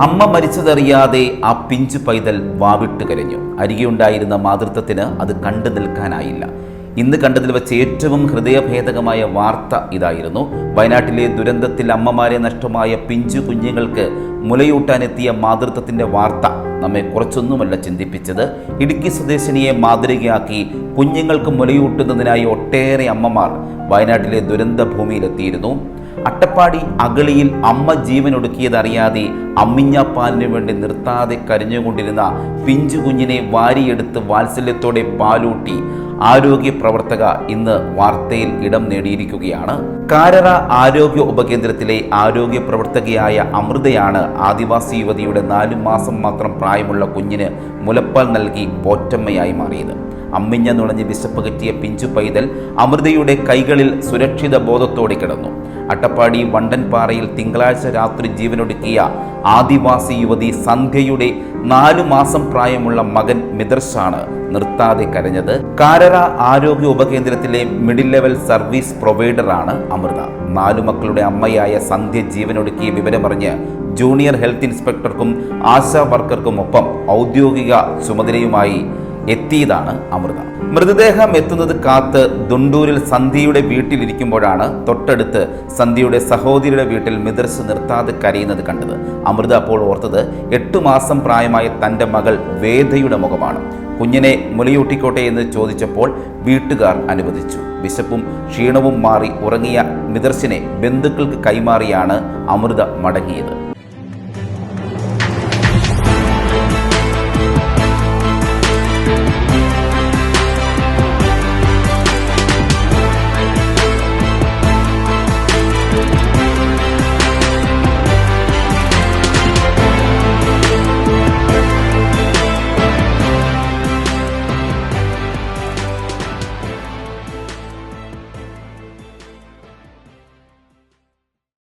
അമ്മ മരിച്ചതറിയാതെ ആ പിഞ്ചു പൈതൽ വാവിട്ട് കരഞ്ഞു. അരികെയുണ്ടായിരുന്ന മാതൃത്വത്തിന് അത് കണ്ടു നിൽക്കാനായില്ല. ഇന്ന് കണ്ടതിൽ വെച്ച് ഏറ്റവും ഹൃദയഭേദകമായ വാർത്ത ഇതായിരുന്നു. വയനാട്ടിലെ ദുരന്തത്തിൽ അമ്മമാരെ നഷ്ടമായ പിഞ്ചു കുഞ്ഞുങ്ങൾക്ക് മുലയൂട്ടാനെത്തിയ മാതൃത്വത്തിന്റെ വാർത്ത നമ്മെ കുറച്ചൊന്നുമല്ല ചിന്തിപ്പിച്ചത്. ഇടുക്കി സ്വദേശിനിയെ മാതൃകയാക്കി കുഞ്ഞുങ്ങൾക്ക് മുലയൂട്ടുന്നതിനായി ഒട്ടേറെ അമ്മമാർ വയനാട്ടിലെ ദുരന്ത ഭൂമിയിലെത്തിയിരുന്നു. അട്ടപ്പാടി അഗളിയിൽ അമ്മ ജീവനൊടുക്കിയതറിയാതെ അമ്മിഞ്ഞാപ്പാലിനു വേണ്ടി നിർത്താതെ കരിഞ്ഞുകൊണ്ടിരുന്ന പിഞ്ചു കുഞ്ഞിനെ വാരിയെടുത്ത് വാത്സല്യത്തോടെ പാലൂട്ടി ആരോഗ്യ പ്രവർത്തക ഇന്ന് വാർത്തയിൽ ഇടം നേടിയിരിക്കുകയാണ്. കാരറ ആരോഗ്യ ഉപകേന്ദ്രത്തിലെ ആരോഗ്യ പ്രവർത്തകയായ അമൃതയാണ് ആദിവാസി യുവതിയുടെ നാലു മാസം മാത്രം പ്രായമുള്ള കുഞ്ഞിന് മുലപ്പാൽ നൽകി പോറ്റമ്മയായി മാറിയത്. അമ്മിഞ്ഞ നുളഞ്ഞ് വിശപ്പ് കറ്റിയ പിഞ്ചു പൈതൽ അമൃതയുടെ കൈകളിൽ സുരക്ഷിത ബോധത്തോടെ കിടന്നു. അട്ടപ്പാടി വണ്ടൻപാറയിൽ തിങ്കളാഴ്ച രാത്രി ജീവനൊടുക്കിയ ആദിവാസി യുവതി സന്ധ്യയുടെ നാലു മാസം പ്രായമുള്ള മകൻ മിദർഷാണ് നിർത്താതെ കരഞ്ഞത്. കാരറ ആരോഗ്യ ഉപകേന്ദ്രത്തിലെ മിഡിൽ ലെവൽ സർവീസ് പ്രൊവൈഡറാണ് അമൃത. നാലു മക്കളുടെ അമ്മയായ സന്ധ്യ ജീവനൊടുക്കിയ വിവരമറിഞ്ഞ് ജൂനിയർ ഹെൽത്ത് ഇൻസ്പെക്ടർക്കും ആശാ വർക്കർക്കുമൊപ്പം ഔദ്യോഗിക ചുമതലയുമായി എത്തിയതാണ് അമൃത. മൃതദേഹം എത്തുന്നത് കാത്ത് ദുണ്ടൂരിൽ സന്ധ്യയുടെ വീട്ടിലിരിക്കുമ്പോഴാണ് തൊട്ടടുത്ത് സന്ധ്യയുടെ സഹോദരിയുടെ വീട്ടിൽ മിദർസ് നിർത്താതെ കരയുന്നത് കണ്ടത്. അമൃത അപ്പോൾ ഓർത്തത് എട്ടു മാസം പ്രായമായ തന്റെ മകൾ വേദയുടെ മുഖമാണ്. കുഞ്ഞിനെ മുലയൂട്ടിക്കോട്ടെ എന്ന് ചോദിച്ചപ്പോൾ വീട്ടുകാർ അനുവദിച്ചു. വിശപ്പും ക്ഷീണവും മാറി ഉറങ്ങിയ മിദർസിനെ ബന്ധുക്കൾക്ക് കൈമാറിയാണ് അമൃത മടങ്ങിയത്.